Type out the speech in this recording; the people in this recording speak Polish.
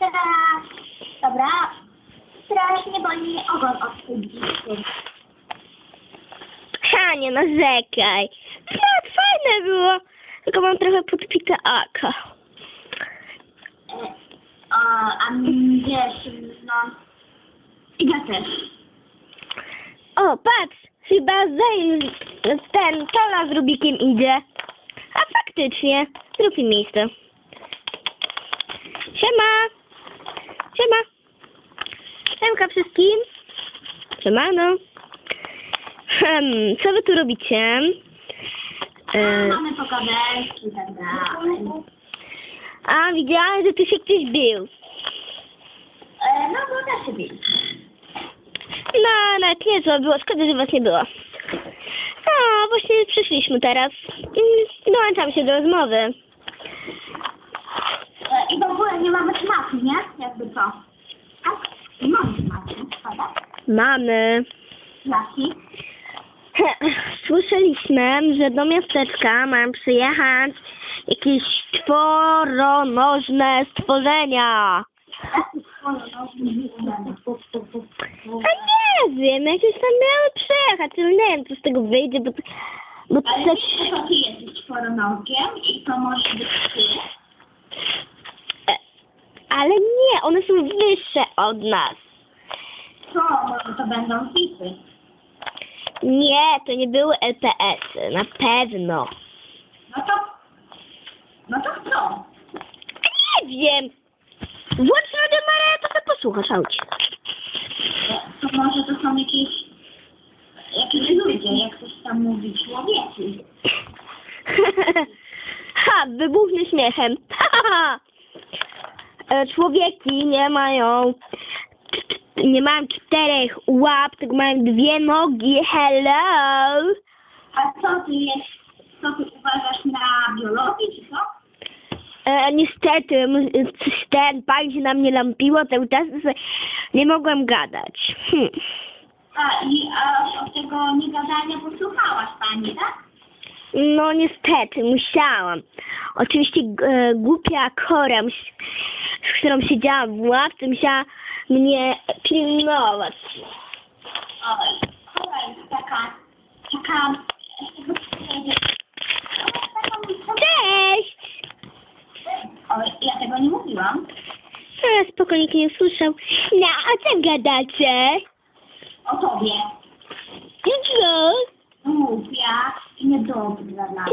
Teraz, dobra. Strasznie boli mnie ogon od tej dziczy. Nie narzekaj. Tak, fajne było. Tylko mam trochę podpite oko. E, a, a m, wiesz, no... Ja też. O, patrz, chyba Zane, ten Tola z Rubikiem idzie. A faktycznie, zrób im miejsce. Siema. Siema. Siemka wszystkim. Siemano. Hmm, co wy tu robicie? E, Mamy pokadelki i tak dalej. a, widziałam, że tu się ktoś bił. E, no, bo da się bić. No, nawet nie co było, szkoda, że was nie było. A, właśnie przyszliśmy teraz. I Dołączam się do rozmowy. W ogóle nie mamy tematu, nie? Jakby co? Tak? Nie mamy tematu, prawda? Mamy. Jaki? Słyszeliśmy, że do miasteczka mają przyjechać jakieś czworonożne stworzenia. A nie wiem, jakieś tam miały przyjechać, ale nie wiem, co z tego wyjdzie, bo, bo Ale coś... wiesz, że ty jesteś czworonogiem i to może być ty. Ale nie, one są wyższe od nas. Co? Może to będą hity. Nie, to nie były LPS-y, na pewno. No to... No to co? A nie wiem. Włącz Radio Maria, to sobie posłuchasz. E, To może to są jakieś... Jakieś ludzie, jak ktoś tam mówi, człowieki. ha, wybuchnę śmiechem. E, Człowieki nie mają nie mają czterech łap, tylko mają dwie nogi. Hello. A co ty jest... Co ty uważasz na biologii, czy co? E, niestety, ten pan się na mnie lampiło cały czas, nie mogłem gadać. Hm. A, i a od tego niegadania posłuchałaś pani, tak? No niestety, musiałam. Oczywiście e, głupia kora, mus- z którą siedziałam w ławce, musiała mnie pilnować. Oj, jest taka... Taka... jakby to powiedzieć, ona jest taką- Cześć! Oj, ja tego nie mówiłam. A, spokojnie, nikt nie słyszał. No, a co gadacie? O tobie. Co? Głupia i niedobra dla nas.